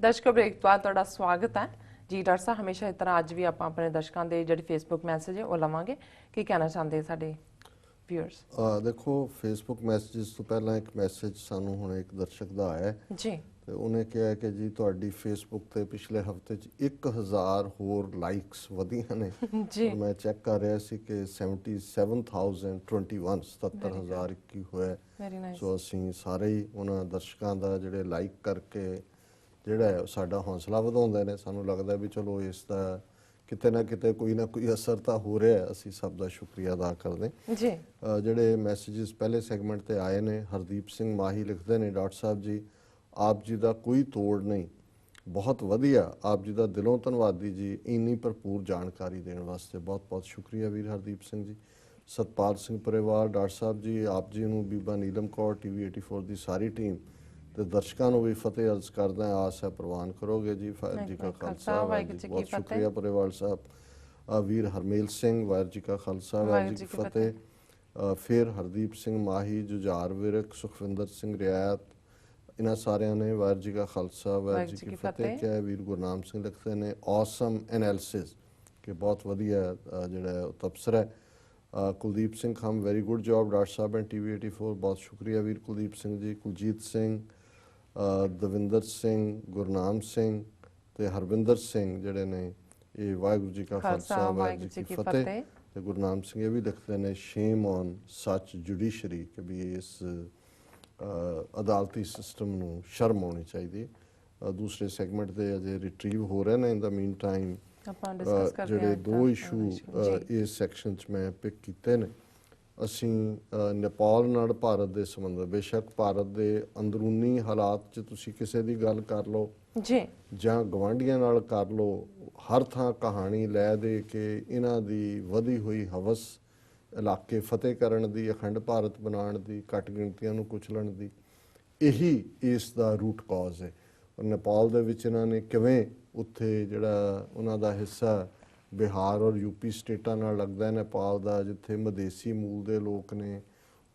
ਦਰਸ਼ਕੋ break ਤੋਂ ਤੁਹਾਡਾ ਸਵਾਗਤ ਹੈ। ਜੀ ਡਾਕਟਰ ਸਾਹਿਬ ਹਮੇਸ਼ਾ ਇਸ ਤਰ੍ਹਾਂ ਅੱਜ ਵੀ ਆਪਾਂ ਆਪਣੇ ਦਰਸ਼ਕਾਂ ਦੇ ਜਿਹੜੀ ਫੇਸਬੁੱਕ ਮੈਸੇਜ ਹੈ ਉਹ ਲਵਾਂਗੇ। ਕੀ ਕਹਿਣਾ ਚਾਹੁੰਦੇ ਸਾਡੇ ਵਿਊਅਰਸ ਆ ਦੇਖੋ ਫੇਸਬੁੱਕ ਮੈਸੇजेस ਤੋਂ ਪਹਿਲਾਂ ਇੱਕ ਮੈਸੇਜ ਸਾਨੂੰ ਹੁਣ ਇੱਕ ਦਰਸ਼ਕ ਦਾ ਆਇਆ ਜੀ। ਤੇ ਉਹਨੇ ਕਿਹਾ ਕਿ ਜੀ ਤੁਹਾਡੀ ਫੇਸਬੁੱਕ ਤੇ ਪਿਛਲੇ ਹਫ਼ਤੇ 'ਚ 1000 ਹੋਰ ਲਾਈਕਸ ਵਧੀਆਂ ਨੇ। ਜੀ। ਮੈਂ ਚੈੱਕ ਕਰ ਰਿਹਾ ਸੀ ਕਿ 77021 77021 ਹੋਇਆ ਹੈ। ਵੈਰੀ ਨਾਈਸ ਸੋ ਅਸੀਂ ਸਾਰੇ ਉਹਨਾਂ ਦਰਸ਼ਕਾਂ ਦਾ ਜਿਹੜੇ ਲਾਈਕ ਕਰਕੇ ਜਿਹੜਾ ਹੈ ਉਹ ਸਾਡਾ ਹੌਸਲਾ ਵਧਾਉਂਦੇ ਨੇ। ਸਾਨੂੰ ਲੱਗਦਾ ਵੀ ਚਲੋ ਇਸ ਦਾ ਕਿਤੇ ਨਾ ਕਿਤੇ ਕੋਈ ਨਾ ਕੋਈ ਅਸਰ ਤਾਂ ਹੋ ਰਿਹਾ ਹੈ। ਅਸੀਂ ਸਭ ਦਾ ਸ਼ੁਕਰੀਆ ਅਦਾ ਕਰਦੇ ਜੀ। ਜਿਹੜੇ ਮੈਸੇजेस ਪਹਿਲੇ ਸੈਗਮੈਂਟ ਤੇ ਆਏ ਨੇ ਹਰਦੀਪ ਸਿੰਘ ਮਾਹੀ ਲਿਖਦੇ ਨੇ ਡਾਕਟਰ ਸਾਹਿਬ ਜੀ ਆਪ ਜੀ ਦਾ ਕੋਈ ਤੋੜ ਨਹੀਂ। ਬਹੁਤ ਵਧੀਆ। ਆਪ ਜੀ ਦਾ ਦਿਲੋਂ ਧੰਨਵਾਦੀ ਜੀ ਇੰਨੀ ਭਰਪੂਰ ਜਾਣਕਾਰੀ ਦੇਣ ਵਾਸਤੇ ਬਹੁਤ ਬਹੁਤ ਸ਼ੁਕਰੀਆ ਵੀਰ ਹਰਦੀਪ ਸਿੰਘ ਜੀ। ਸਤਪਾਲ ਸਿੰਘ ਪਰਿਵਾਰ ਡਾਕਟਰ ਸਾਹਿਬ ਜੀ ਆਪ ਜੀ ਨੂੰ ਬੀਬਾ ਨੀਲਮ ਕੌਰ ਟੀਵੀ 84 ਦੀ ਸਾਰੀ ਟੀਮ ਤੇ ਦਰਸ਼ਕਾਂ ਨੂੰ ਵੀ ਫਤਿਹ ਅਰਜ਼ ਕਰਦਾ ਹਾਂ। ਆਸ ਹੈ ਪ੍ਰਵਾਨ ਕਰੋਗੇ ਜੀ। ਵਾਹਿਗੁਰੂ ਜੀ ਕਾ ਖਾਲਸਾ ਵਾਹਿਗੁਰੂ ਜੀ ਕੀ ਫਤਿਹ। ਸ਼ੁਕਰੀਆ ਪਰਿਵਾਰ ਸਾਹਿਬ। ਅ, ਵੀਰ ਹਰਮੇਲ ਸਿੰਘ ਵਾਹਿਗੁਰੂ ਜੀ ਕਾ ਖਾਲਸਾ ਵਾਹਿਗੁਰੂ ਜੀ ਕੀ ਫਤਿਹ। ਅ, ਫਿਰ ਹਰਦੀਪ ਸਿੰਘ ਮਾਹੀ ਜੁਝਾਰ ਵਿਰਕ ਸੁਖਵਿੰਦਰ ਸਿੰਘ ਰਿਆਤ ਇਹਨਾਂ ਸਾਰਿਆਂ ਨੇ ਵਾਹਿਗੁਰੂ ਜੀ ਕਾ ਖਾਲਸਾ ਵਾਹਿਗੁਰੂ ਜੀ ਕੀ ਫਤਿਹ। ਕਿਹਾ। ਵੀਰ ਗੁਰਨਾਮ ਸਿੰਘ ਲਿਖਦੇ ਨੇ ਔਸਮ ਐਨਾਲਿਸਿਸ ਕਿ ਬਹੁਤ ਵਧੀਆ ਅ, ਜਿਹੜਾ ਹੈ ਉਹ ਤਬਸਰਾ ਹੈ। ਅ, ਕੁਲਦੀਪ ਸਿੰਘ ਖਮ very good job doctor Sahib and TV 84 ਬਹੁਤ ਸ਼ੁਕਰੀਆ। ਵੀਰ ਕੁਲਦੀਪ ਸਿੰਘ ਜੀ ਕੁਲਜੀਤ ਸਿੰਘ ਅ, ਦਵਿੰਦਰ ਸਿੰਘ ਗੁਰਨਾਮ ਸਿੰਘ ਤੇ ਹਰਵਿੰਦਰ ਸਿੰਘ ਜਿਹੜੇ ਨੇ ਇਹ ਵਾਹਿਗੁਰੂ ਜੀ ਕਾ ਖਾਲਸਾ ਵਾਹਿਗੁਰੂ ਜੀ ਕੀ ਫਤਿਹ। ਤੇ ਗੁਰਨਾਮ ਸਿੰਘ ਇਹ ਵੀ ਲਿਖਦੇ ਨੇ ਸ਼ੇਮ ਔਨ ਸੱਚ ਜੁਡੀਸ਼ਰੀ ਕਿ ਵੀ ਇਸ ਅਦਾਲਤੀ ਸਿਸਟਮ ਨੂੰ ਸ਼ਰਮ ਆਉਣੀ ਚਾਹੀਦੀ ਦੂਸਰੇ ਸੈਗਮੈਂਟ ਦੇ ਅਜੇ ਰਿਟਰੀਵ ਹੋ ਰਹੇ ਨੇ ਇਨ ਦਾ ਮੀਨ ਟਾਈਮ ਆਪਾਂ ਡਿਸਕਸ ਅ, ਕਰਦੇ ਹਾਂ ਜਿਹੜੇ ਦੋ ਇਸ਼ੂ ਇਸ ਸੈਕਸ਼ਨ 'ਚ ਮੈਂ ਪਿਕ ਕੀਤੇ ਨੇ। ਅਸੀਂ ਨੇਪਾਲ ਨਾਲ ਭਾਰਤ ਦੇ ਸੰਬੰਧ ਬੇਸ਼ੱਕ ਭਾਰਤ ਦੇ ਅੰਦਰੂਨੀ ਹਾਲਾਤ 'ਚ ਤੁਸੀਂ ਕਿਸੇ ਦੀ ਗੱਲ ਕਰ ਲਓ। ਜੀ। ਜਾਂ ਗਵਾਂਢੀਆਂ ਨਾਲ ਕਰ ਲਓ ਹਰ ਥਾਂ ਕਹਾਣੀ ਲੈ ਦੇ ਕੇ ਇਹਨਾਂ ਦੀ ਵਧੀ ਹੋਈ ਹਵਸ ਇਲਾਕੇ ਫਤਿਹ ਕਰਨ ਦੀ ਅਖੰਡ ਭਾਰਤ ਬਣਾਉਣ ਦੀ ਘੱਟ ਗਿਣਤੀਆਂ ਨੂੰ ਕੁਚਲਣ ਦੀ ਇਹੀ ਇਸ ਦਾ ਰੂਟ ਕਾਜ਼ ਹੈ। ਔਰ ਨੇਪਾਲ ਦੇ ਵਿੱਚ ਇਹਨਾਂ ਨੇ ਕਿਵੇਂ ਉੱਥੇ ਜਿਹੜਾ ਉਹਨਾਂ ਦਾ ਹਿੱਸਾ ਬਿਹਾਰ ਔਰ ਯੂਪੀ ਸਟੇਟਾਂ ਨਾਲ ਲੱਗਦਾ ਹੈ ਨੇਪਾਲ ਦਾ ਜਿੱਥੇ ਮਦੇਸੀ ਮੂਲ ਦੇ ਲੋਕ ਨੇ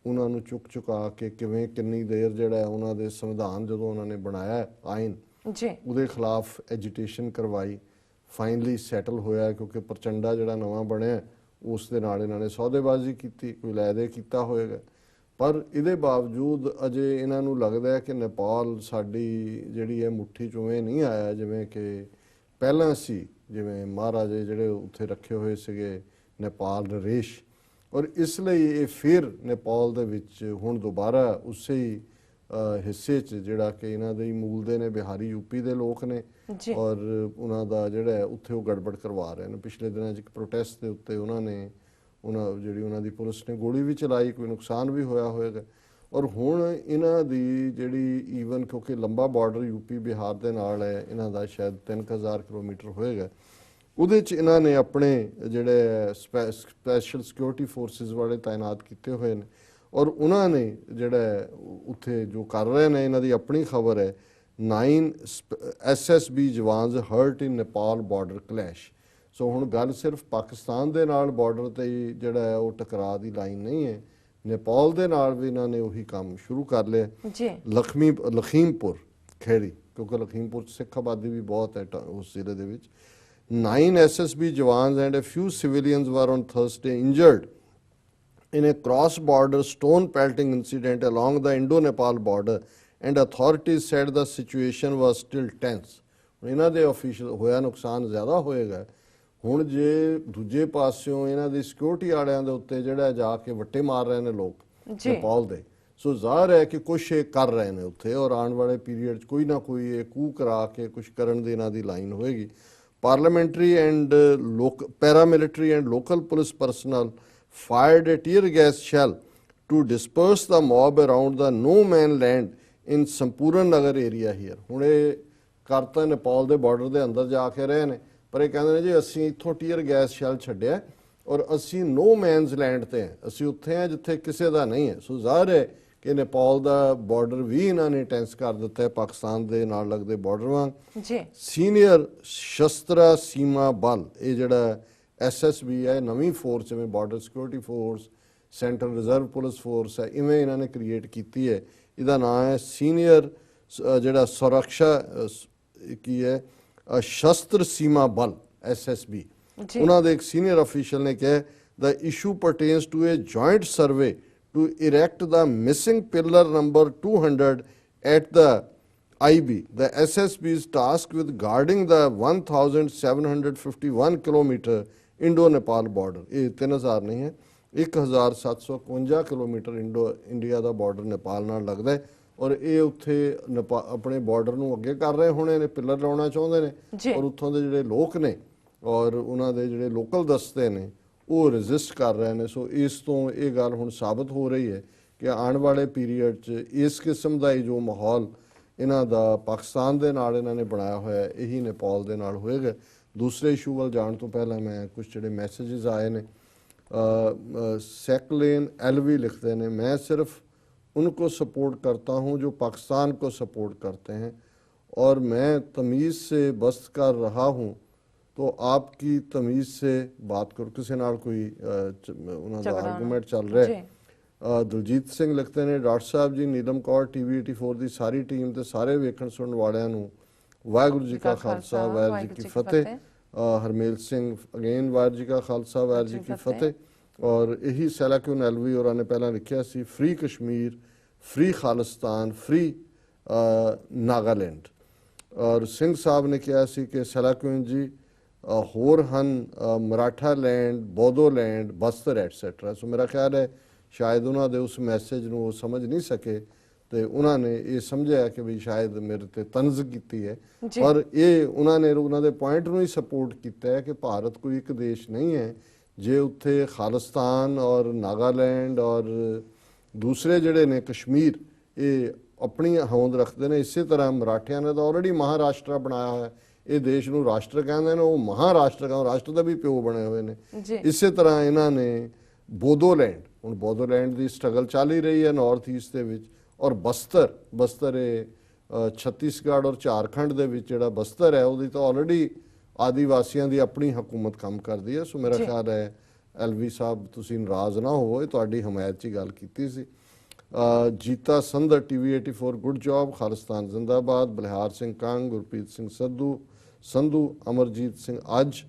ਉਹਨਾਂ ਨੂੰ ਚੁੱਕ ਚੁਕਾ ਕੇ ਕਿਵੇਂ ਕਿੰਨੀ ਦੇਰ ਜਿਹੜਾ ਉਹਨਾਂ ਦੇ ਸੰਵਿਧਾਨ ਜਦੋਂ ਉਹਨਾਂ ਨੇ ਬਣਾਇਆ ਆਇਨ ਜੀ। ਉਹਦੇ ਖਿਲਾਫ ਐਜੀਟੇਸ਼ਨ ਕਰਵਾਈ ਫਾਈਨਲੀ ਸੈਟਲ ਹੋਇਆ ਕਿਉਂਕਿ ਪ੍ਰਚੰਡਾ ਜਿਹੜਾ ਨਵਾਂ ਬਣਿਆ ਉਸ ਦੇ ਨਾਲ ਇਹਨਾਂ ਨੇ ਸੌਦੇਬਾਜ਼ੀ ਕੀਤੀ ਕੋਈ ਲੈਦੇ ਕੀਤਾ ਹੋਏਗਾ। ਪਰ ਇਹਦੇ ਬਾਵਜੂਦ ਅਜੇ ਇਹਨਾਂ ਨੂੰ ਲੱਗਦਾ ਹੈ ਕਿ ਨੇਪਾਲ ਸਾਡੀ ਜਿਹੜੀ ਹੈ ਮੁੱਠੀ ਚੋਂ ਇਹ ਨਹੀਂ ਆਇਆ ਜਿਵੇਂ ਕਿ ਪਹਿਲਾਂ ਸੀ ਜਿਵੇਂ ਮਹਾਰਾਜੇ ਜਿਹੜੇ ਉੱਥੇ ਰੱਖੇ ਹੋਏ ਸੀਗੇ ਨੇਪਾਲ ਨਰੇਸ਼ ਔਰ ਇਸ ਲਈ ਇਹ ਫਿਰ ਨੇਪਾਲ ਦੇ ਵਿੱਚ ਹੁਣ ਦੁਬਾਰਾ ਉਸੇ ਹੀ ਹਿੱਸੇ 'ਚ ਜਿਹੜਾ ਕਿ ਇਹਨਾਂ ਦੇ ਹੀ ਮੂਲ ਦੇ ਨੇ ਬਿਹਾਰੀ ਯੂਪੀ ਦੇ ਲੋਕ ਨੇ। ਔਰ ਉਹਨਾਂ ਦਾ ਜਿਹੜਾ ਉੱਥੇ ਉਹ ਗੜਬੜ ਕਰਵਾ ਰਹੇ ਨੇ। ਪਿਛਲੇ ਦਿਨਾਂ 'ਚ ਇੱਕ ਪ੍ਰੋਟੈਸਟ ਦੇ ਉੱਤੇ ਉਹਨਾਂ ਨੇ ਉਹਨਾਂ ਜਿਹੜੀ ਉਹਨਾਂ ਦੀ ਪੁਲਿਸ ਨੇ ਗੋਲੀ ਵੀ ਚਲਾਈ ਕੋਈ ਨੁਕਸਾਨ ਵੀ ਹੋਇਆ ਹੋਵੇਗਾ ਔਰ ਹੁਣ ਇਹਨਾਂ ਦੀ ਜਿਹੜੀ ਈਵਨ ਕਿਉਂਕਿ ਲੰਬਾ ਬਾਰਡਰ ਯੂਪੀ ਬਿਹਾਰ ਦੇ ਨਾਲ ਹੈ, ਇਹਨਾਂ ਦਾ ਸ਼ਾਇਦ 3000 ਕਿਲੋਮੀਟਰ ਹੋਏਗਾ। ਉਹਦੇ 'ਚ ਇਹਨਾਂ ਨੇ ਆਪਣੇ ਜਿਹੜੇ ਸਪੈਸ਼ਲ ਸਿਕਿਉਰਿਟੀ ਫੋਰਸਿਸ ਵਾਲੇ ਤਾਇਨਾਤ ਕੀਤੇ ਹੋਏ ਨੇ। ਔਰ ਉਹਨਾਂ ਨੇ ਜਿਹੜਾ ਉੱਥੇ ਜੋ ਕਰ ਰਹੇ ਨੇ, ਇਹਨਾਂ ਦੀ ਆਪਣੀ ਖਬਰ ਹੈ 9 SSB jawans hurt in Nepal border clash so ਹੁਣ ਗੱਲ ਸਿਰਫ ਪਾਕਿਸਤਾਨ ਦੇ ਨਾਲ ਬਾਰਡਰ ਤੇ ਹੀ ਜਿਹੜਾ ਹੈ, ਉਹ ਟਕਰਾਅ ਦੀ ਲਾਈਨ ਨਹੀਂ ਹੈ। ਨੇਪਾਲ ਦੇ ਨਾਲ ਵੀ ਇਹਨਾਂ ਨੇ ਉਹੀ ਕੰਮ ਸ਼ੁਰੂ ਕਰ ਲਿਆ ਜੀ ਲਖਮੀ ਲਖੀਮਪੁਰ ਖੇੜੀ ਕਿਉਂਕਿ ਲਖੀਮਪੁਰ ਸਿੱਖ ਆਬਾਦੀ ਵੀ ਬਹੁਤ ਹੈ ਉਸ ਜ਼ਿਲ੍ਹੇ ਦੇ ਵਿੱਚ 9 SSB jawans and uh few civilians were on Thursday injured in a cross border stone pelting incident along the Indo Nepal border, and authorities said the situation was still tense. ਇਹਨਾਂ ਦੇ ਅਫੀਸ਼ੀਅਲ ਹੋਇਆ ਨੁਕਸਾਨ ਜ਼ਿਆਦਾ ਹੋਏਗਾ ਹੁਣ ਜੇ ਦੂਜੇ ਪਾਸਿਓਂ ਇਹਨਾਂ ਦੀ ਸਿਕਿਉਰਿਟੀ ਵਾਲਿਆਂ ਦੇ ਉੱਤੇ ਜਿਹੜਾ ਜਾ ਕੇ ਵੱਟੇ ਮਾਰ ਰਹੇ ਨੇ ਲੋਕ। ਨੇਪਾਲ ਦੇ ਸੋ ਜ਼ਾਹਰ ਹੈ ਕਿ ਕੁਝ ਇਹ ਕਰ ਰਹੇ ਨੇ ਉੱਥੇ ਔਰ ਆਉਣ ਵਾਲੇ ਪੀਰੀਅਡ 'ਚ ਕੋਈ ਨਾ ਕੋਈ ਇਹ ਕੂ ਕਰਾ ਕੇ ਕੁਝ ਕਰਨ ਦੀ ਇਹਨਾਂ ਦੀ ਲਾਈਨ ਹੋਏਗੀ। ਪਾਰਲੀਮੈਂਟਰੀ ਐਂਡ ਲੋਕ paramilitary and local police personnel fired a tear gas shell to disperse the mob around the no man land in Sampuran Nagar area here ਹੁਣ ਇਹ ਕਰ ਤਾਂ ਨੇਪਾਲ ਦੇ ਬਾਰਡਰ ਦੇ ਅੰਦਰ ਜਾ ਕੇ ਰਹੇ ਨੇ। ਪਰ ਇਹ ਕਹਿੰਦੇ ਨੇ ਜੀ ਅਸੀਂ ਇੱਥੋਂ ਟੀਅਰ ਗੈਸ ਸ਼ੈਲ ਛੱਡਿਆ ਔਰ ਅਸੀਂ ਨੋ ਮੈਨਸ ਲੈਂਡ ਤੇ ਹਾਂ। ਅਸੀਂ ਉੱਥੇ ਹਾਂ ਜਿੱਥੇ ਕਿਸੇ ਦਾ ਨਹੀਂ ਹੈ। ਸੋ ਜ਼ਾਹਰ ਹੈ ਕਿ ਨੇਪਾਲ ਦਾ ਬਾਰਡਰ ਵੀ ਇਹਨਾਂ ਨੇ ਟੈਂਸ ਕਰ ਦਿੱਤਾ ਹੈ ਪਾਕਿਸਤਾਨ ਦੇ ਨਾਲ ਲੱਗਦੇ ਬਾਰਡਰ ਵਾਂਗ। ਜੀ। ਸੀਨੀਅਰ ਸ਼ਸਤਰਾ ਸੀਮਾ ਬਲ ਇਹ ਜਿਹੜਾ ਐਸਐਸਬੀ ਹੈ ਨਵੀਂ ਫੋਰਸ ਜਿਵੇਂ border security force central reserve police force ਹੈ ਇਵੇਂ ਇਹਨਾਂ ਨੇ ਕ੍ਰੀਏਟ ਕੀਤੀ ਹੈ। ਇਹਦਾ ਨਾਮ ਹੈ ਸੀਨੀਅਰ ਜਿਹੜਾ ਸੁਰੱਖਿਆ ਕੀ ਹੈ ਸ਼ਸਤਰ ਸੀਮਾ ਬਲ ਐਸਐਸਬੀ ਜੀ। ਉਹਨਾਂ ਦੇ ਇੱਕ ਸੀਨੀਅਰ ਅਫੀਸ਼ੀਅਲ ਨੇ ਕਿਹਾ the issue pertains to a joint survey to erect the missing pillar number 200 at the IB. The SSB is tasked with guarding the 1,751 kilometer Indo-Nepal border. ਇਹ 3000 ਨਹੀਂ ਹੈ 1751 ਕਿਲੋਮੀਟਰ ਇੰਡੋ ਇੰਡੀਆ ਦਾ border Nepal ਨਾਲ ਲੱਗਦਾ ਹੈ ਔਰ ਇਹ ਉੱਥੇ ਆਪਣੇ ਬਾਰਡਰ ਨੂੰ ਅੱਗੇ ਕਰ ਰਹੇ ਹੋਣੇ ਨੇ ਪਿੱਲਰ ਲਾਉਣਾ ਚਾਹੁੰਦੇ ਨੇ। ਔਰ ਉੱਥੋਂ ਦੇ ਜਿਹੜੇ ਲੋਕ ਨੇ ਔਰ ਉਹਨਾਂ ਦੇ ਜਿਹੜੇ ਲੋਕਲ ਦਸਤੇ ਨੇ ਉਹ ਰੈਜ਼ਿਸਟ ਕਰ ਰਹੇ ਨੇ। ਸੋ ਇਸ ਤੋਂ ਇਹ ਗੱਲ ਹੁਣ ਸਾਬਤ ਹੋ ਰਹੀ ਹੈ ਕਿ ਆਉਣ ਵਾਲੇ ਪੀਰੀਅਡ 'ਚ ਇਸ ਕਿਸਮ ਦਾ ਹੀ ਜੋ ਮਾਹੌਲ ਇਹਨਾਂ ਦਾ ਪਾਕਿਸਤਾਨ ਦੇ ਨਾਲ ਇਹਨਾਂ ਨੇ ਬਣਾਇਆ ਹੋਇਆ ਇਹੀ ਨੇਪਾਲ ਦੇ ਨਾਲ ਹੋਏਗਾ। ਦੂਸਰੇ ਇਸ਼ੂ ਵੱਲ ਜਾਣ ਤੋਂ ਪਹਿਲਾਂ ਮੈਂ ਕੁਝ ਜਿਹੜੇ ਮੈਸੇजेस ਆਏ ਨੇ ਸੈਕਲੇਨ ਐਲਵੀ ਲਿਖਦੇ ਨੇ ਮੈਂ ਸਿਰਫ उनको सपोर्ट करता हूं जो पाकिस्तान को सपोर्ट करते हैं और मैं तमीज़ से बस्त कर रहा हूं तो आपकी तमीज़ से बात करो किसी नाल कोई अ, च- ਉਹਨਾਂ ਦਾ ਝਗੜਾ ਨਾ। ਆਰਗੂਮੈਂਟ ਚੱਲ ਰਿਹਾ ਜੀ। ਹੈ ਅ, ਦਲਜੀਤ ਸਿੰਘ ਲਿਖਦੇ ਨੇ ਡਾਕਟਰ ਸਾਹਿਬ ਜੀ ਨੀਲਮ ਕੌਰ ਟੀਵੀ 84 ਦੀ ਸਾਰੀ ਟੀਮ ਤੇ ਸਾਰੇ ਵੇਖਣ ਸੁਣਨ ਵਾਲਿਆਂ ਨੂੰ ਵਾਹਿਗੁਰੂ ਜੀ ਕਾ ਖਾਲਸਾ ਵਾਹਿਗੁਰੂ ਜੀ ਕੀ ਫਤਿਹ ਅ, ਹਰਮੇਲ ਸਿੰਘ ਅਗੇਨ ਵਾਹਿਗੁਰੂ ਜੀ ਕਾ ਖਾਲਸਾ ਵਾਹਿਗੁਰੂ ਜੀ ਕੀ ਫਤਿਹ ਔਰ ਇਹੀ ਸੈਲਾਕਿਉਨ ਐਲਵੀ ਹੋਰਾਂ ਨੇ ਪਹਿਲਾਂ ਲਿਖਿਆ ਸੀ free Kashmir free Khalistan free Nagaland ਔਰ ਸਿੰਘ ਸਾਹਿਬ ਨੇ ਕਿਹਾ ਸੀ ਕਿ ਸੈਲਾਕਿਉਨ ਜੀ ਹੋਰ ਹਨ Maratha land Bodo land Bastar etcetera so ਮੇਰਾ ਖਿਆਲ ਹੈ ਸ਼ਾਇਦ ਉਹਨਾਂ ਦੇ ਉਸ ਮੈਸੇਜ ਨੂੰ ਉਹ ਸਮਝ ਨਹੀਂ ਸਕੇ ਤੇ ਉਹਨਾਂ ਨੇ ਇਹ ਸਮਝਿਆ ਕਿ ਵੀ ਸ਼ਾਇਦ ਮੇਰੇ ਤੇ ਤਨਜ਼ ਕੀਤੀ ਹੈ। ਪਰ ਇਹ ਉਹਨਾਂ ਨੇ ਉਹਨਾਂ ਦੇ ਪੁਆਇੰਟ ਨੂੰ ਹੀ ਸਪੋਰਟ ਕੀਤਾ ਹੈ ਕਿ ਭਾਰਤ ਕੋਈ ਇੱਕ ਦੇਸ਼ ਨਹੀਂ ਹੈ ਜੇ ਉੱਥੇ ਖਾਲਿਸਤਾਨ ਔਰ ਨਾਗਾਲੈਂਡ ਔਰ ਦੂਸਰੇ ਜਿਹੜੇ ਨੇ ਕਸ਼ਮੀਰ ਇਹ ਆਪਣੀ ਹੋਂਦ ਰੱਖਦੇ ਨੇ ਇਸੇ ਤਰ੍ਹਾਂ ਮਰਾਠਿਆਂ ਨੇ ਤਾਂ ਆਲਰੇਡੀ ਮਹਾਰਾਸ਼ਟਰ ਬਣਾਇਆ ਹੋਇਆ ਹੈ ਇਹ ਦੇਸ਼ ਨੂੰ ਰਾਸ਼ਟਰ ਕਹਿੰਦੇ ਨੇ ਉਹ ਮਹਾਰਾਸ਼ਟਰ ਕਹਿੰਦੇ ਰਾਸ਼ਟਰ ਦਾ ਵੀ ਪਿਓ ਬਣੇ ਹੋਏ ਨੇ। ਇਸੇ ਤਰ੍ਹਾਂ ਇਹਨਾਂ ਨੇ ਬੋਦੋਲੈਂਡ ਹੁਣ ਬੋਦੋਲੈਂਡ ਦੀ ਸਟਰਗਲ ਚੱਲ ਹੀ ਰਹੀ ਹੈ ਨਾਰਥ ਈਸਟ ਦੇ ਵਿੱਚ ਔਰ ਬਸਤਰ ਬਸਤਰ ਇਹ ਛੱਤੀਸਗੜ੍ਹ ਔਰ ਝਾਰਖੰਡ ਦੇ ਵਿੱਚ ਜਿਹੜਾ ਬਸਤਰ ਹੈ ਉਹਦੀ ਤਾਂ ਆਲਰੇਡੀ ਆਦੀਵਾਸੀਆਂ ਦੀ ਆਪਣੀ ਹਕੂਮਤ ਕੰਮ ਕਰਦੀ ਹੈ। ਸੋ ਮੇਰਾ। ਖਿਆਲ ਹੈ ਐਲਵੀ ਸਾਹਿਬ ਤੁਸੀਂ ਨਾਰਾਜ਼ ਨਾ ਹੋਵੋ ਇਹ ਤੁਹਾਡੀ ਹਮਾਇਤ 'ਚ ਗੱਲ ਕੀਤੀ ਸੀ। Jeeta Sandhar TV 84 good job Khalistan ਜ਼ਿੰਦਾਬਾਦ ਬਲਿਹਾਰ ਸਿੰਘ ਕੰਗ ਗੁਰਪ੍ਰੀਤ ਸਿੰਘ ਸੰਧੂ ਸੰਧੂ ਅਮਰਜੀਤ ਸਿੰਘ ਅੱਜ।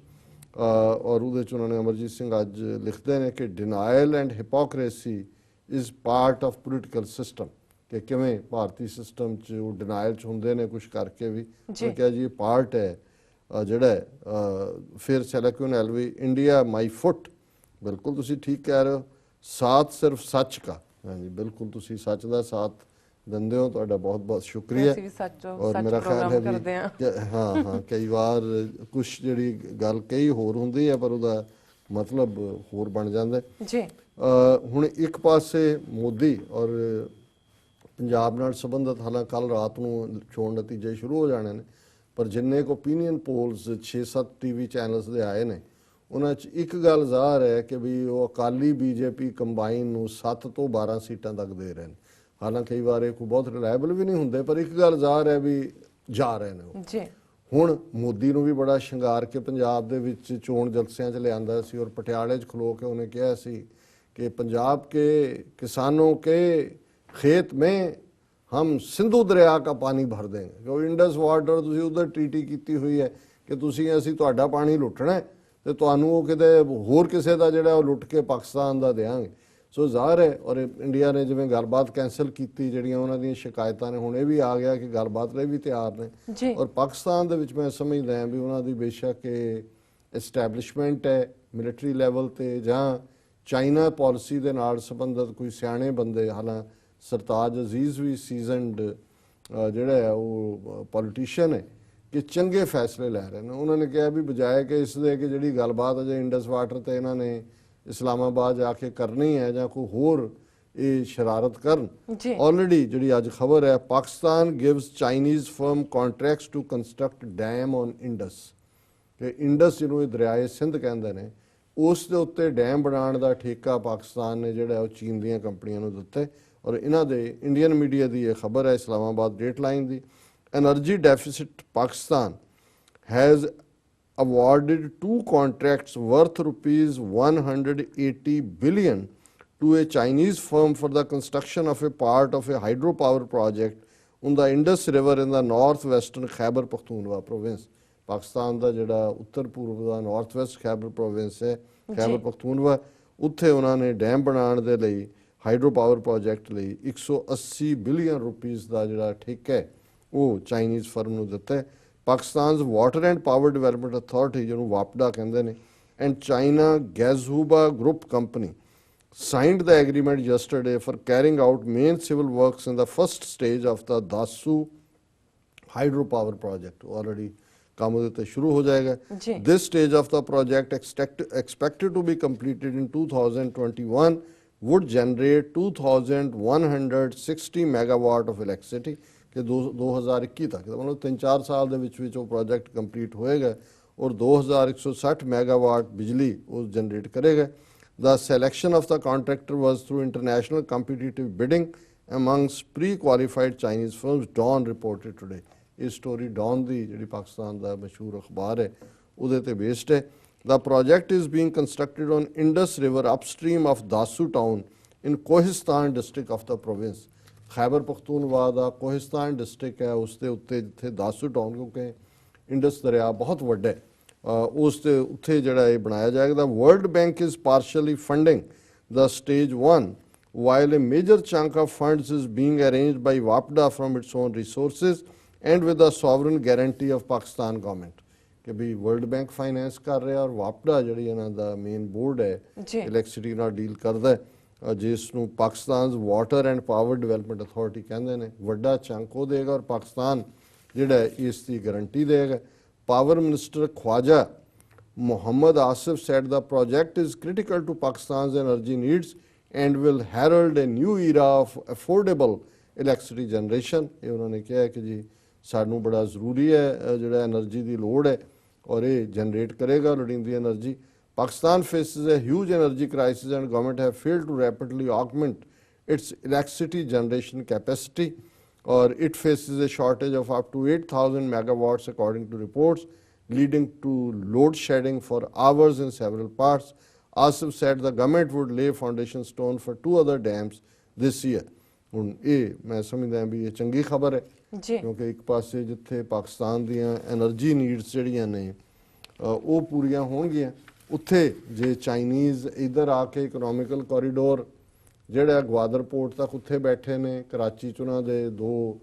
ਔਰ ਉਹਦੇ ਚ ਉਹਨਾਂ ਨੇ ਅਮਰਜੀਤ ਸਿੰਘ ਅੱਜ ਲਿਖਦੇ ਨੇ ਕਿ denial and hypocrisy is part of political system ਕਿ ਕਿਵੇਂ ਭਾਰਤੀ ਸਿਸਟਮ ਚ ਉਹ ਡਿਨਾਇਲ ਚ ਹੁੰਦੇ ਨੇ ਕੁਝ ਕਰਕੇ ਵੀ। ਉਹ ਕਿਹਾ ਜੀ ਇਹ ਪਾਰਟ ਹੈ। ਜਿਹੜਾ ਫਿਰ ਸੈਲੈਕਿਊਨ ਐਲਵੀ ਇੰਡੀਆ ਮਾਈ ਫੁੱਟ ਬਿਲਕੁਲ ਤੁਸੀਂ ਠੀਕ ਕਹਿ ਰਹੇ ਹੋ। ਸਾਥ ਸਿਰਫ ਸੱਚ ਕਾ। ਹਾਂਜੀ ਬਿਲਕੁਲ ਤੁਸੀਂ ਸੱਚ ਦਾ ਸਾਥ ਦਿੰਦੇ ਹੋ ਤੁਹਾਡਾ ਬਹੁਤ ਬਹੁਤ ਸ਼ੁਕਰੀਆ। ਅਸੀਂ ਵੀ ਸੱਚ ਔਰ ਸੱਚ ਮੇਰਾ ਖਿਆਲ ਹੈ ਪ੍ਰੋਗਰਾਮ ਵੀ ਕਰਦੇ ਹਾਂ। ਹਾਂ ਹਾਂ ਕਈ ਵਾਰ ਕੁਝ ਜਿਹੜੀ ਗੱਲ ਕਈ ਹੋਰ ਹੁੰਦੀ ਹੈ ਪਰ ਉਹਦਾ ਮਤਲਬ ਹੋਰ ਬਣ ਜਾਂਦਾ ਜੀ। ਹੁਣ ਇੱਕ ਪਾਸੇ ਮੋਦੀ ਔਰ ਪੰਜਾਬ ਨਾਲ ਸੰਬੰਧਿਤ ਹਾਲਾਂ ਕੱਲ ਰਾਤ ਨੂੰ ਚੋਣ ਨਤੀਜੇ ਸ਼ੁਰੂ ਹੋ ਜਾਣੇ ਨੇ ਪਰ ਜਿੰਨੇ ਕੋ ਓਪੀਨੀਅਨ ਪੋਲਸ 6-7 ਟੀਵੀ ਚੈਨਲਸ ਦੇ ਆਏ ਨੇ ਉਹਨਾਂ 'ਚ ਇੱਕ ਗੱਲ ਜ਼ਾਹਰ ਹੈ ਕਿ ਵੀ ਉਹ ਅਕਾਲੀ ਬੀਜੇਪੀ ਕੰਬਾਈਨ ਨੂੰ 7 ਤੋਂ 12 ਸੀਟਾਂ ਤੱਕ ਦੇ ਰਹੇ ਨੇ। ਹਾਲਾਂਕਿ ਕਈ ਵਾਰ ਇਹ ਕੋ ਬਹੁਤ ਰਿਲਾਇਬਲ ਵੀ ਨਹੀਂ ਹੁੰਦੇ ਪਰ ਇੱਕ ਗੱਲ ਜ਼ਾਹਰ ਹੈ ਵੀ ਜਾ ਰਹੇ ਨੇ ਜੀ। ਹੁਣ ਮੋਦੀ ਨੂੰ ਵੀ ਬੜਾ ਸ਼ਿੰਗਾਰ ਕੇ ਪੰਜਾਬ ਦੇ ਵਿੱਚ ਚੋਣ ਜਲਸਿਆਂ 'ਚ ਲਿਆਂਦਾ ਸੀ ਔਰ ਪਟਿਆਲੇ 'ਚ ਖਲੋ ਕੇ ਉਹਨੇ ਕਿਹਾ ਸੀ ਕਿ ਪੰਜਾਬ ਕੇ ਕਿਸਾਨੋਂ ਕੇ ਖੇਤ ਮੇਂ ਹਮ ਸਿੰਧੂ ਦਰਿਆ ਦਾ ਪਾਣੀ ਭਰ ਦੇਂਗੇ। ਕਿਉਂ ਇੰਡਸ ਵਾਟਰ ਤੁਸੀਂ ਉਧਰ ਟ੍ਰੀਟੀ ਕੀਤੀ ਹੋਈ ਹੈ ਕਿ ਤੁਸੀਂ ਅਸੀਂ ਤੁਹਾਡਾ ਪਾਣੀ ਲੁੱਟਣਾ ਤੇ ਤੁਹਾਨੂੰ ਉਹ ਕਿਤੇ ਹੋਰ ਕਿਸੇ ਦਾ ਜਿਹੜਾ ਉਹ ਲੁੱਟ ਕੇ ਪਾਕਿਸਤਾਨ ਦਾ ਦੇਾਂਗੇ ਸੋ ਜ਼ਾਹਰ ਹੈ ਔਰ ਇੰਡੀਆ ਨੇ ਜਿਵੇਂ ਗੱਲਬਾਤ ਕੈਨਸਲ ਕੀਤੀ ਜਿਹੜੀਆਂ ਉਹਨਾਂ ਦੀਆਂ ਸ਼ਿਕਾਇਤਾਂ ਨੇ ਹੁਣ ਇਹ ਵੀ ਆ ਗਿਆ ਕਿ ਗੱਲਬਾਤ ਲਈ ਵੀ ਤਿਆਰ ਨੇ। ਔਰ ਪਾਕਿਸਤਾਨ ਦੇ ਵਿੱਚ ਮੈਂ ਸਮਝਦਾ ਹਾਂ ਵੀ ਉਹਨਾਂ ਦੀ ਬੇਸ਼ੱਕ ਐਸਟੈਬਲਿਸ਼ਮੈਂਟ ਹੈ ਮਿਲਟਰੀ ਲੈਵਲ ਤੇ ਜਾਂ ਚਾਈਨਾ ਪਾਲਿਸੀ ਦੇ ਨਾਲ ਸੰਬੰਧਤ ਕੋਈ ਸਿਆਣੇ ਬੰਦੇ ਹਾਲਾਂ ਸਰਤਾਜ ਅਜ਼ੀਜ਼ ਵੀ ਸੀਜ਼ਨਡ ਜਿਹੜਾ ਹੈ ਉਹ ਪੋਲੀਟੀਸ਼ੀਅਨ ਹੈ ਕਿ ਚੰਗੇ ਫੈਸਲੇ ਲੈ ਰਹੇ ਨੇ। ਉਹਨਾਂ ਨੇ ਕਿਹਾ ਵੀ ਬਜਾਏ ਕਿ ਇਸ ਦੇ ਕਿ ਜਿਹੜੀ ਗੱਲਬਾਤ ਅਜੇ ਇੰਡਸ ਵਾਟਰ ਤੇ ਇਹਨਾਂ ਨੇ ਇਸਲਾਮਾਬਾਦ ਜਾ ਕੇ ਕਰਨੀ ਹੈ ਜਾਂ ਕੋਈ ਹੋਰ ਇਹ ਸ਼ਰਾਰਤ ਕਰਨ। ਜੀ। ਆਲਰੇਡੀ ਜਿਹੜੀ ਅੱਜ ਖਬਰ ਹੈ Pakistan gives Chinese firm contracts to construct dam on Indus ਕਿ ਇੰਡਸ ਜਿਹਨੂੰ ਇਹ ਦਰਿਆਏ ਸਿੰਧ ਕਹਿੰਦੇ ਨੇ ਉਸ ਦੇ ਉੱਤੇ ਡੈਮ ਬਣਾਉਣ ਦਾ ਠੇਕਾ ਪਾਕਿਸਤਾਨ ਨੇ ਜਿਹੜਾ ਉਹ ਚੀਨ ਦੀਆਂ ਕੰਪਨੀਆਂ ਨੂੰ ਦਿੱਤਾ ਹੈ। ਔਰ ਇਹਨਾਂ ਦੇ ਇੰਡੀਅਨ ਮੀਡੀਆ ਦੀ ਇਹ ਖਬਰ ਹੈ Islamabad dateline the energy deficit Pakistan has awarded two contracts worth rupees 180 billion to a Chinese firm for the construction of a part of a hydropower project on the Indus River in the northwestern Khyber Pakhtunkhwa province. Pakistan ਦਾ ਜਿਹੜਾ ਉੱਤਰ ਪੂਰਬ ਦਾ north west Khyber province ਹੈ ਖੈਬਰ ਪਖਤੂਨਵਾ ਉੱਥੇ ਉਹਨਾਂ ਨੇ dam ਬਣਾਉਣ ਦੇ ਲਈ ਹਾਈਡਰੋ ਪਾਵਰ ਪ੍ਰੋਜੈਕਟ ਲਈ 180 ਬਿਲੀਅਨ ਰੁਪੀਸ ਦਾ ਜਿਹੜਾ ਠੇਕਾ ਹੈ ਉਹ ਚਾਈਨੀਜ਼ ਫਰਮ ਨੂੰ ਦਿੱਤਾ ਹੈ Pakistan's water and power development authority ਜਿਹਨੂੰ ਵਾਪਡਾ ਕਹਿੰਦੇ ਨੇ and China Gezhouba group company signed the agreement yesterday for carrying out main civil works in the first stage of the Dasu hydropower project already ਕੰਮ ਉਹਦੇ ਤੇ ਸ਼ੁਰੂ ਹੋ ਜਾਏਗਾ ਜੀ। this stage of the project expect, expected to be completed in 2021 would generate 2160 megawatt of electricity ਕਿ 2021 ਤੱਕ ਦਾ ਮਤਲਬ 3-4 ਸਾਲ ਦੇ ਵਿੱਚ ਵਿੱਚ ਉਹ ਪ੍ਰੋਜੈਕਟ ਕੰਪਲੀਟ ਹੋਏਗਾ ਔਰ 2160 ਮੈਗਾਵਾਟ ਬਿਜਲੀ ਉਹ ਜਨਰੇਟ ਕਰੇਗਾ the selection of the contractor was through international competitive bidding amongst pre qualified Chinese firms Dawn reported today ਇਹ ਸਟੋਰੀ ਡੌਨ ਦੀ ਜਿਹੜੀ ਪਾਕਿਸਤਾਨ ਦਾ ਮਸ਼ਹੂਰ ਅਖਬਾਰ ਹੈ ਉਹਦੇ ਤੇ ਬੇਸਡ ਹੈ The project is being constructed on Indus River upstream of Dasu town in Kohistan district of the province. Khyber Pakhtunkhwa the Kohistan district ਹੈ ਉਸ ਦੇ ਉੱਤੇ ਜਿੱਥੇ ਦਾਸੂ ਟਾਊਨ ਕਿਉਂਕਿ ਇੰਡਸ ਦਰਿਆ ਬਹੁਤ ਵੱਡਾ ਹੈ ਅ, ਉਸ ਦੇ ਉੱਥੇ ਜਿਹੜਾ ਇਹ ਬਣਾਇਆ ਜਾਏਗਾ ਦਾ world bank is partially funding the stage 1 while a major chunk of funds is being arranged by WAPDA from its own resources and with the sovereign guarantee of Pakistan government ਕਿ ਵੀ ਵਰਲਡ ਬੈਂਕ ਫਾਈਨੈਂਸ ਕਰ ਰਿਹਾ ਔਰ ਵਾਪਡਾ ਜਿਹੜੀ ਇਹਨਾਂ ਦਾ main board ਹੈ electricity ਨਾਲ ਡੀਲ ਕਰਦਾ ਜਿਸ ਨੂੰ Pakistan's water and power development authority ਕਹਿੰਦੇ ਨੇ। ਵੱਡਾ ਚੰਕ ਉਹ ਦੇਗਾ ਔਰ ਪਾਕਿਸਤਾਨ ਜਿਹੜਾ ਇਸ ਦੀ ਗਾਰੰਟੀ ਦੇਗਾ। Power minister Khawaja Muhammad Asif said the project is critical to Pakistan's energy needs and will herald a new era of affordable electricity generation ਇਹ ਉਹਨਾਂ ਨੇ ਕਿਹਾ ਕਿ ਜੀ ਸਾਨੂੰ ਬੜਾ ਜ਼ਰੂਰੀ ਹੈ ਜਿਹੜਾ એનર્ਜੀ ਦੀ ਲੋੜ ਹੈ और ये जनरेट करेगा redeemable energy. Pakistan faces a huge energy crisis and government have failed to rapidly augment its electricity generation capacity or it faces a shortage of up to 8000 megawatts according to reports leading to load shedding for hours in several parts. Asif said the government would lay foundation stone for two other dams this year. ਹੁਣ ਇਹ ਮੈਂ ਸਮਝਦਾ ਵੀ ਇਹ ਚੰਗੀ ਖਬਰ ਹੈ ਕਿਉਂਕਿ ਇੱਕ ਪਾਸੇ ਜਿੱਥੇ ਪਾਕਿਸਤਾਨ ਦੀਆਂ એનર્ਜੀ ਨੀਡਸ ਜਿਹੜੀਆਂ ਨੇ ਉਹ ਪੂਰੀਆਂ ਹੋਣਗੀਆਂ ਉੱਥੇ ਜੇ ਚਾਈਨੀਜ਼ ਇਧਰ ਆ ਕੇ ਇਕਨੋਮਿਕਲ ਕੋਰੀਡੋਰ ਜਿਹੜਾ ਗਵਾਦਰ ਪੋਰਟ ਤੱਕ ਉੱਥੇ ਬੈਠੇ ਨੇ ਕਰਾਚੀ ਚ ਉਹਨਾਂ ਦੇ ਦੋ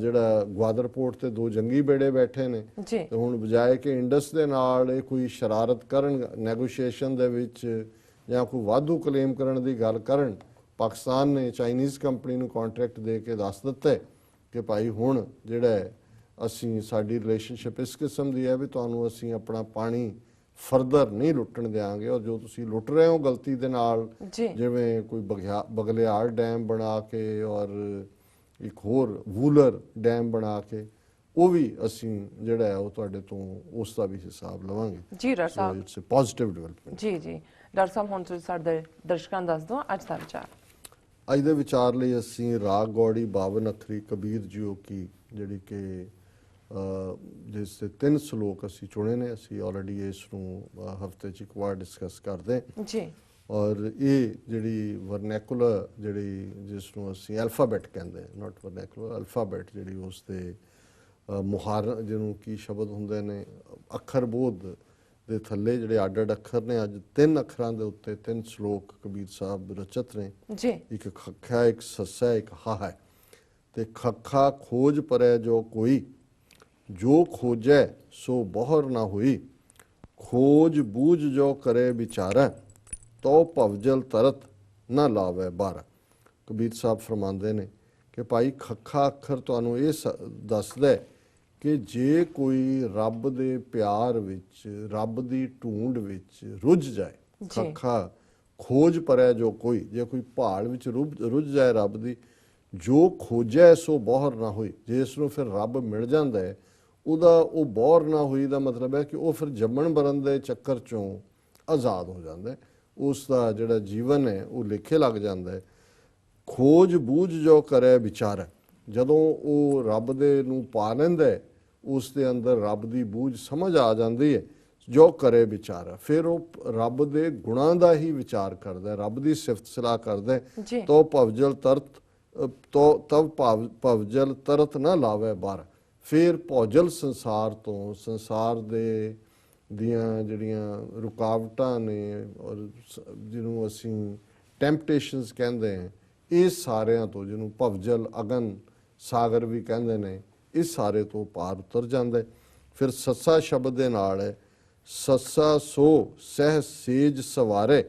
ਜਿਹੜਾ ਗਵਾਦਰ ਪੋਰਟ ਤੇ ਦੋ ਜੰਗੀ ਬੇੜੇ ਬੈਠੇ ਨੇ ਤੇ ਹੁਣ ਬਜਾਏ ਕਿ ਇੰਡਸ ਦੇ ਨਾਲ ਇਹ ਕੋਈ ਸ਼ਰਾਰਤ ਕਰਨ ਨੈਗੋਸ਼ੀਏਸ਼ਨ ਦੇ ਵਿੱਚ ਜਾਂ ਕੋਈ ਵਾਧੂ ਕਲੇਮ ਕਰਨ ਦੀ ਗੱਲ ਕਰਨ ਪਾਕਿਸਤਾਨ ਨੇ ਚਾਈਨੀਜ਼ ਕੰਪਨੀ ਨੂੰ ਕੰਟਰੈਕਟ ਦੇ ਕੇ ਦੱਸ ਦਿੱਤਾ ਕਿ ਭਾਈ ਹੁਣ ਜਿਹੜਾ ਅਸੀਂ ਸਾਡੀ ਰਿਲੇਸ਼ਨਸ਼ਿਪ ਇਸ ਕਿਸਮ ਦੀ ਹੈ ਵੀ ਤੁਹਾਨੂੰ ਅਸੀਂ ਆਪਣਾ ਪਾਣੀ ਫਰਦਰ ਨਹੀਂ ਲੁੱਟਣ ਦੇਵਾਂਗੇ ਔਰ ਜੋ ਤੁਸੀਂ ਲੁੱਟ ਰਹੇ ਹੋ ਗਲਤੀ ਦੇ ਨਾਲ ਜਿਵੇਂ ਕੋਈ ਬਗਲਿਆੜ ਡੈਮ ਬਣਾ ਕੇ ਔਰ ਇੱਕ ਹੋਰ ਵੂਲਰ ਡੈਮ ਬਣਾ ਕੇ ਉਹ ਵੀ ਅਸੀਂ ਜਿਹੜਾ ਹੈ ਉਹ ਤੁਹਾਡੇ ਤੋਂ ਉਸ ਦਾ ਵੀ ਹਿਸਾਬ ਲਵਾਂਗੇ। ਜੀ doctor Sahib. It's a positive development ਜੀ ਜੀ। ਡਾਕਟਰ ਸਾਹਿਬ ਹੁਣ ਤੁਸੀਂ ਸਾਡੇ ਦਰਸ਼ਕਾਂ ਦੱਸ ਦਿਓ ਅੱਜ ਦਾ ਵਿਚਾਰ ਅੱਜ ਦੇ ਵਿਚਾਰ ਲਈ ਅਸੀਂ ਰਾਗ ਗੌੜੀ 52 ਅੱਖਰੀ ਕਬੀਰ ਜੀਓ ਕੀ ਜਿਹੜੀ ਕਿ ਜਿਸ ਦੇ ਤਿੰਨ ਸ਼ਲੋਕ ਅਸੀਂ ਚੁਣੇ ਨੇ ਅਸੀਂ ਆਲਰੇਡੀ ਇਸ ਨੂੰ ਹਫ਼ਤੇ 'ਚ ਇੱਕ ਵਾਰ ਡਿਸਕਸ ਕਰਦੇ ਜੀ। ਔਰ ਇਹ ਜਿਹੜੀ ਵਰਨੈਕੂਲਰ ਜਿਹੜੀ ਜਿਸ ਨੂੰ ਅਸੀਂ ਅਲਫਾਬੈਟ ਕਹਿੰਦੇ ਨਾਟ ਵਰਨੈਕੂਲਰ ਅਲਫਾਬੈਟ ਜਿਹੜੀ ਉਸ ਦੇ ਮੁਹਾਰ ਜਿਹਨੂੰ ਕੀ ਸ਼ਬਦ ਹੁੰਦੇ ਨੇ ਅੱਖਰ ਬੋਧ ਦੇ ਥੱਲੇ ਜਿਹੜੇ ਅੱਡ ਅੱਡ ਅੱਖਰ ਨੇ ਅੱਜ ਤਿੰਨ ਅੱਖਰਾਂ ਦੇ ਉੱਤੇ ਤਿੰਨ ਸ਼ਲੋਕ ਕਬੀਰ ਸਾਹਿਬ ਰਚਿਤ ਨੇ। ਜੀ। ਇੱਕ ਖੱਖਾ ਇੱਕ ਸੱਸਾ ਇੱਕ ਹਾ ਹੈ। ਤੇ ਖੱਖਾ ਖੋਜ ਪਰੈ ਜੋ ਕੋਈ ਜੋ ਖੋਜੈ ਸੋ ਬਹਰ ਨਾ ਹੋਈ। ਖੋਜ ਬੂਝ ਜੋ ਕਰੇ ਵਿਚਾਰੈ ਤੋ ਭਵਜਲ ਤਰਤ ਨਾ ਲਾਵੇ ਬਾਰ। ਕਬੀਰ ਸਾਹਿਬ ਫਰਮਾਉਂਦੇ ਨੇ ਕਿ ਭਾਈ ਖੱਖਾ ਅੱਖਰ ਤੁਹਾਨੂੰ ਇਹ ਦੱਸਦਾ ਹੈ ਕਿ ਜੇ ਕੋਈ ਰੱਬ ਦੇ ਪਿਆਰ ਵਿੱਚ ਰੱਬ ਦੀ ਢੂੰਡ ਵਿੱਚ ਰੁੱਝ ਜਾਏ। ਖੱਖਾ ਖੋਜ ਪਰੈ ਜੋ ਕੋਈ ਜੇ ਕੋਈ ਭਾਲ ਵਿੱਚ ਰੁੱਝ ਜਾਏ ਰੱਬ ਦੀ ਜੋ ਖੋਜੈ ਸੋ ਬੋਹਰ ਨਾ ਹੋਈ ਜੇ ਇਸ ਨੂੰ ਫਿਰ ਰੱਬ ਮਿਲ ਜਾਂਦਾ ਹੈ ਉਹਦਾ ਉਹ ਬੋਹਰ ਨਾ ਹੋਈ ਦਾ ਮਤਲਬ ਹੈ ਕਿ ਉਹ ਫਿਰ ਜੰਮਣ ਮਰਨ ਦੇ ਚੱਕਰ ਚੋਂ ਆਜ਼ਾਦ ਹੋ ਜਾਂਦਾ ਉਸ ਦਾ ਜਿਹੜਾ ਜੀਵਨ ਹੈ ਉਹ ਲੇਖੇ ਲੱਗ ਜਾਂਦਾ ਹੈ ਖੋਜ ਬੂਝ ਜੋ ਕਰੇ ਵਿਚਾਰ ਜਦੋਂ ਉਹ ਰੱਬ ਦੇ ਨੂੰ ਪਾ ਲੈਂਦਾ ਹੈ ਉਸ ਦੇ ਅੰਦਰ ਰੱਬ ਦੀ ਬੂਝ ਸਮਝ ਆ ਜਾਂਦੀ ਹੈ ਜੋ ਕਰੇ ਵਿਚਾਰ ਫਿਰ ਉਹ ਰੱਬ ਦੇ ਗੁਣਾਂ ਦਾ ਹੀ ਵਿਚਾਰ ਕਰਦਾ ਰੱਬ ਦੀ ਸਿਫਤ ਸਲਾਹ ਕਰਦਾ ਤੋ ਭਵਜਲ ਤਰਤ ਤੋ ਤਵ ਭਵ ਭਵਜਲ ਤਰਤ ਨਾ ਲਾਵੇ ਬਾਰ। ਫਿਰ ਭੌਜਲ ਸੰਸਾਰ ਤੋਂ ਸੰਸਾਰ ਦੇ ਦੀਆਂ ਜਿਹੜੀਆਂ ਰੁਕਾਵਟਾਂ ਨੇ ਔਰ ਜਿਹਨੂੰ ਅਸੀਂ ਟੈਂਪਟੇਸ਼ਨਸ ਕਹਿੰਦੇ ਹਾਂ ਇਹ ਸਾਰਿਆਂ ਤੋਂ ਜਿਹਨੂੰ ਭਵਜਲ ਅਗਨ ਸਾਗਰ ਵੀ ਕਹਿੰਦੇ ਨੇ ਇਸ ਸਾਰੇ ਤੋਂ ਪਾਰ ਉਤਰ ਜਾਂਦਾ ਫਿਰ ਸੱਸਾ ਸ਼ਬਦ ਦੇ ਨਾਲ ਹੈ, ਸੱਸਾ ਸੋ ਸਹਿ ਸੇਜ ਸਵਾਰੇ,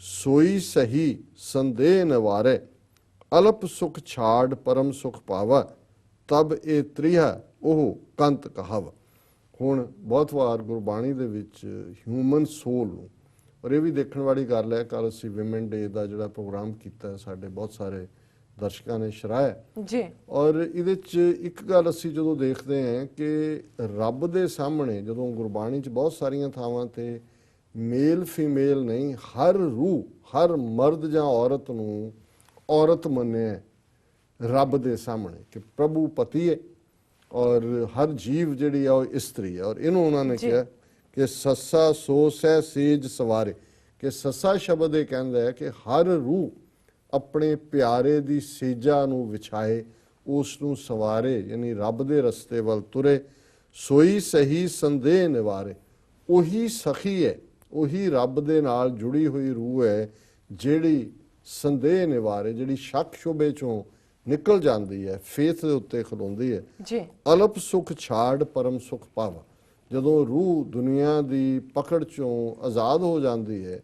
ਸੋਈ ਸਹੀ ਸੰਦੇਹ ਨਿਵਾਰੇ, ਅਲਪ ਸੁਖ ਛਾੜ ਪਰਮ ਸੁਖ ਪਾਵਾ, ਤਬ ਇਹ ਤ੍ਰਿਹਾ ਉਹ ਕੰਤ ਕਹਾਵ। ਹੁਣ ਬਹੁਤ ਵਾਰ ਗੁਰਬਾਣੀ ਦੇ ਵਿੱਚ ਹਿਊਮਨ ਸੋਲ ਨੂੰ, ਔਰ ਇਹ ਵੀ ਦੇਖਣ ਵਾਲੀ ਗੱਲ ਹੈ ਕੱਲ ਅਸੀਂ ਵਿਮਨ ਡੇ ਦਾ ਜਿਹੜਾ ਪ੍ਰੋਗਰਾਮ ਕੀਤਾ, ਸਾਡੇ ਬਹੁਤ ਸਾਰੇ ਦਰਸ਼ਕਾਂ ਨੇ ਸ਼ਰਾਇਆ ਜੀ। ਔਰ ਇਹਦੇ ਚ ਇੱਕ ਗੱਲ ਅਸੀਂ ਜਦੋਂ ਦੇਖਦੇ ਹਾਂ ਕਿ ਰੱਬ ਦੇ ਸਾਹਮਣੇ ਜਦੋਂ ਗੁਰਬਾਣੀ ਚ ਬਹੁਤ ਸਾਰੀਆਂ ਥਾਵਾਂ ਤੇ ਮੇਲ ਫੀਮੇਲ ਨਹੀਂ ਹਰ ਰੂਹ ਹਰ ਮਰਦ ਜਾਂ ਔਰਤ ਨੂੰ ਔਰਤ ਮੰਨਿਆ ਹੈ ਰੱਬ ਦੇ ਸਾਹਮਣੇ ਕਿ ਪ੍ਰਭੂ ਪਤੀ ਹੈ ਔਰ ਹਰ ਜੀਵ ਜਿਹੜੀ ਆ ਉਹ ਇਸਤਰੀ ਹੈ। ਔਰ ਇਹਨੂੰ ਉਹਨਾਂ ਨੇ। ਕਿਹਾ ਕਿ ਸੱਸਾ ਸੋ ਸਹਿ ਸੇਜ ਸਵਾਰੇ। ਕਿ ਸੱਸਾ ਸ਼ਬਦ ਇਹ ਕਹਿੰਦਾ ਹੈ ਕਿ ਹਰ ਰੂਹ ਆਪਣੇ ਪਿਆਰੇ ਦੀ ਸੇਜਾ ਨੂੰ ਵਿਛਾਏ ਉਸ ਨੂੰ ਸਵਾਰੇ ਯਾਨੀ ਰੱਬ ਦੇ ਰਸਤੇ ਵੱਲ ਤੁਰੇ ਸੋਈ ਸਹੀ ਸੰਦੇਹ ਨਿਵਾਰੇ। ਉਹੀ ਸਖੀ ਹੈ ਉਹੀ ਰੱਬ ਦੇ ਨਾਲ ਜੁੜੀ ਹੋਈ ਰੂਹ ਹੈ ਜਿਹੜੀ ਸੰਦੇਹ ਨਿਵਾਰੇ ਜਿਹੜੀ ਸ਼ੱਕ ਸ਼ੁਬੇ ਚੋਂ ਨਿਕਲ ਜਾਂਦੀ ਹੈ ਫੇਥ ਦੇ ਉੱਤੇ ਖਲੋਂਦੀ ਹੈ। ਜੀ। ਅਲਪ ਸੁਖ ਛਾੜ ਪਰਮ ਸੁਖ ਪਾਵਾ ਜਦੋਂ ਰੂਹ ਦੁਨੀਆ ਦੀ ਪਕੜ ਚੋਂ ਆਜ਼ਾਦ ਹੋ ਜਾਂਦੀ ਹੈ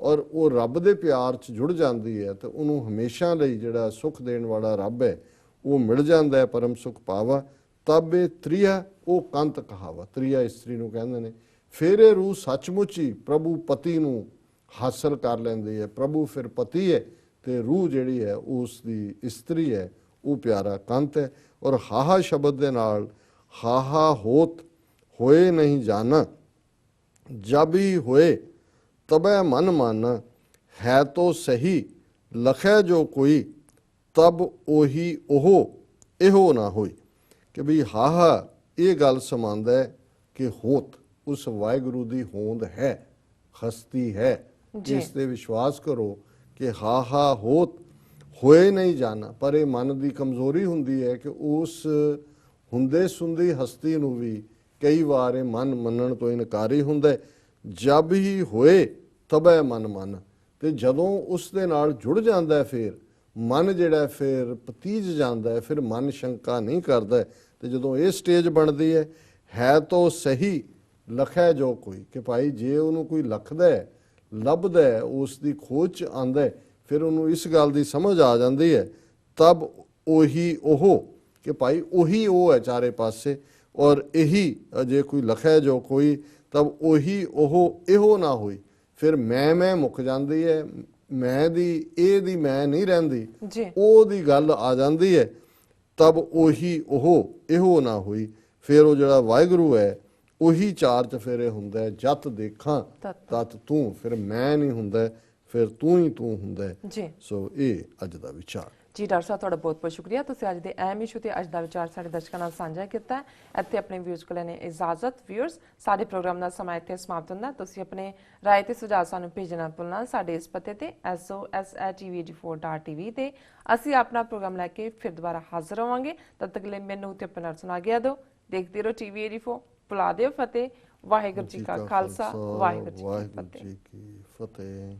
ਔਰ ਉਹ ਰੱਬ ਦੇ ਪਿਆਰ 'ਚ ਜੁੜ ਜਾਂਦੀ ਹੈ ਤਾਂ ਉਹਨੂੰ ਹਮੇਸ਼ਾ ਲਈ ਜਿਹੜਾ ਸੁਖ ਦੇਣ ਵਾਲਾ ਰੱਬ ਹੈ, ਉਹ ਮਿਲ ਜਾਂਦਾ ਹੈ ਪਰਮ ਸੁਖ ਪਾਵਾ। ਤਬ ਇਹ ਤ੍ਰਿਆ, ਉਹ ਕੰਤ ਕਹਾਵਾ। ਤ੍ਰਿਆ ਇਸਤਰੀ ਨੂੰ ਕਹਿੰਦੇ ਨੇ। ਫਿਰ ਇਹ ਰੂਹ ਸੱਚਮੁੱਚ ਹੀ ਪ੍ਰਭੂ ਪਤੀ ਨੂੰ ਹਾਸਲ ਕਰ ਲੈਂਦੀ ਹੈ। ਪ੍ਰਭੂ ਫਿਰ ਪਤੀ ਹੈ ਤੇ ਰੂਹ ਜਿਹੜੀ ਹੈ ਉਸ ਦੀ ਇਸਤਰੀ ਹੈ, ਉਹ ਪਿਆਰਾ ਕੰਤ ਹੈ। ਔਰ ਹਾਹਾ ਸ਼ਬਦ ਦੇ ਨਾਲ ਹਾਹਾ ਹੋਤ ਹੋਏ ਨਹੀਂ ਜਾਣਾ, ਜਬ ਹੀ ਹੋਏ ਤਬੈ ਮਨ ਮਾਨਾ ਹੈ ਤੋ ਸਹੀ ਲਖੈ ਜੋ ਕੋਈ ਤਬ ਉਹੀ ਉਹ ਇਹੋ ਨਾ ਹੋਈ। ਕਿ ਵੀ ਹਾਹਾ ਇਹ ਗੱਲ ਸਮਾਂਦਾ ਹੈ ਕਿ ਹੋਤ ਉਸ ਵਾਹਿਗੁਰੂ ਦੀ ਹੋਂਦ ਹੈ ਹਸਤੀ ਹੈ। ਜੀ। ਇਸ ਤੇ ਵਿਸ਼ਵਾਸ ਕਰੋ ਕਿ ਹਾਹਾ ਹੋਤ ਹੋਏ ਨਹੀਂ ਜਾਣਾ ਪਰ ਇਹ ਮਨ ਦੀ ਕਮਜ਼ੋਰੀ ਹੁੰਦੀ ਹੈ ਕਿ ਉਸ ਹੁੰਦੇ ਸੁੰਦੀ ਹਸਤੀ ਨੂੰ ਵੀ ਕਈ ਵਾਰ ਇਹ ਮਨ ਮੰਨਣ ਤੋਂ ਇਨਕਾਰੀ ਹੁੰਦਾ ਹੈ। ਜਬ ਹੀ ਹੋਏ, ਤਬੈ ਮਨ ਮਨ। ਤੇ ਜਦੋਂ ਉਸ ਦੇ ਨਾਲ ਜੁੜ ਜਾਂਦਾ ਫਿਰ, ਮਨ ਜਿਹੜਾ ਫਿਰ ਪਤੀਜ ਜਾਂਦਾ ਹੈ, ਫਿਰ ਮਨ ਸ਼ੰਕਾ ਨਹੀਂ ਕਰਦਾ ਹੈ। ਤੇ ਜਦੋਂ ਇਹ ਸਟੇਜ ਬਣਦੀ ਹੈ ਹੈ ਤਾਂ ਸਹੀ, ਲਖੈ ਜੋ ਕੋਈ। ਕਿ ਭਾਈ ਜੇ ਉਹਨੂੰ ਕੋਈ ਲਖਦਾ ਹੈ, ਲੱਭਦਾ ਹੈ, ਉਸ ਦੀ ਖੋਜ ਚ ਆਂਦਾ ਹੈ, ਫਿਰ ਉਹਨੂੰ ਇਸ ਗੱਲ ਦੀ ਸਮਝ ਆ ਜਾਂਦੀ ਹੈ, ਤਬ ਉਹੀ ਉਹ, ਕਿ ਭਾਈ ਉਹੀ ਉਹ ਹੈ ਚਾਰੇ ਪਾਸੇ। ਔਰ ਇਹੀ ਜੇ ਕੋਈ ਲਖੈ ਜੋ ਕੋਈ ਤਬ ਉਹੀ ਉਹ ਇਹੋ ਨਾ ਹੋਈ। ਫਿਰ ਮੈਂ ਮੈਂ ਮੁੱਕ ਜਾਂਦੀ ਹੈ ਮੈਂ ਦੀ ਇਹ ਦੀ ਮੈਂ ਨਹੀਂ ਰਹਿੰਦੀ ਉਹ ਦੀ ਗੱਲ ਆ ਜਾਂਦੀ ਹੈ ਤਬ ਉਹੀ ਉਹ ਇਹੋ ਨਾ ਹੋਈ। ਫਿਰ ਉਹ ਜਿਹੜਾ ਵਾਹਿਗੁਰੂ ਹੈ ਉਹੀ ਚਾਰ ਚਫੇਰੇ ਹੁੰਦਾ ਜਤ ਦੇਖਾਂ ਤਤ। ਤੂੰ। ਫਿਰ ਮੈਂ ਨਹੀਂ ਹੁੰਦਾ ਫਿਰ ਤੂੰ ਹੀ ਤੂੰ ਹੁੰਦਾ। ਸੋ ਇਹ ਅੱਜ ਦਾ ਵਿਚਾਰ। ਜੀ ਡਾਕਟਰ ਸਾਹਿਬ ਤੁਹਾਡਾ ਬਹੁਤ ਬਹੁਤ ਸ਼ੁਕਰੀਆ। ਤੁਸੀਂ ਅੱਜ ਦੇ ਅਹਿਮ ਇਸ਼ੂ ਤੇ ਅੱਜ ਦਾ ਵਿਚਾਰ ਸਾਡੇ ਦਰਸ਼ਕਾਂ ਨਾਲ ਸਾਂਝਾ ਕੀਤਾ। ਇੱਥੇ ਆਪਣੇ ਵਿਊਜ਼ ਕੋਲ ਨੇ ਇਜਾਜ਼ਤ। ਵਿਊਅਰਸ ਸਾਡੇ ਪ੍ਰੋਗਰਾਮ ਦਾ ਸਮਾਂ ਇੱਥੇ ਸਮਾਪਤ ਹੁੰਦਾ। ਤੁਸੀਂ ਆਪਣੇ ਰਾਏ ਤੇ ਸੁਝਾਅ ਸਾਨੂੰ ਭੇਜਣਾ ਭੁੱਲਣਾ ਸਾਡੇ ਇਸ ਪਤੇ ਤੇ sos@tv84.tv ਤੇ ਅਸੀਂ ਆਪਣਾ ਪ੍ਰੋਗਰਾਮ ਲੈ ਕੇ ਫਿਰ ਦੁਬਾਰਾ ਹਾਜ਼ਰ ਹੋਵਾਂਗੇ। ਤਦ ਤੱਕ ਲਈ ਮੈਨੂੰ ਤੇ ਆਪਣਾ ਸੁਣਾ ਗਿਆ ਦਿਓ। ਦੇਖਦੇ ਰਹੋ ਟੀਵੀ 84 ਬੁਲਾ ਦਿਓ ਫਤਿਹ। ਵਾਹਿਗੁਰੂ ਜੀ ਕਾ ਖਾਲਸਾ। ਵਾਹਿਗੁਰੂ ਜੀ ਕੀ ਫਤਿਹ।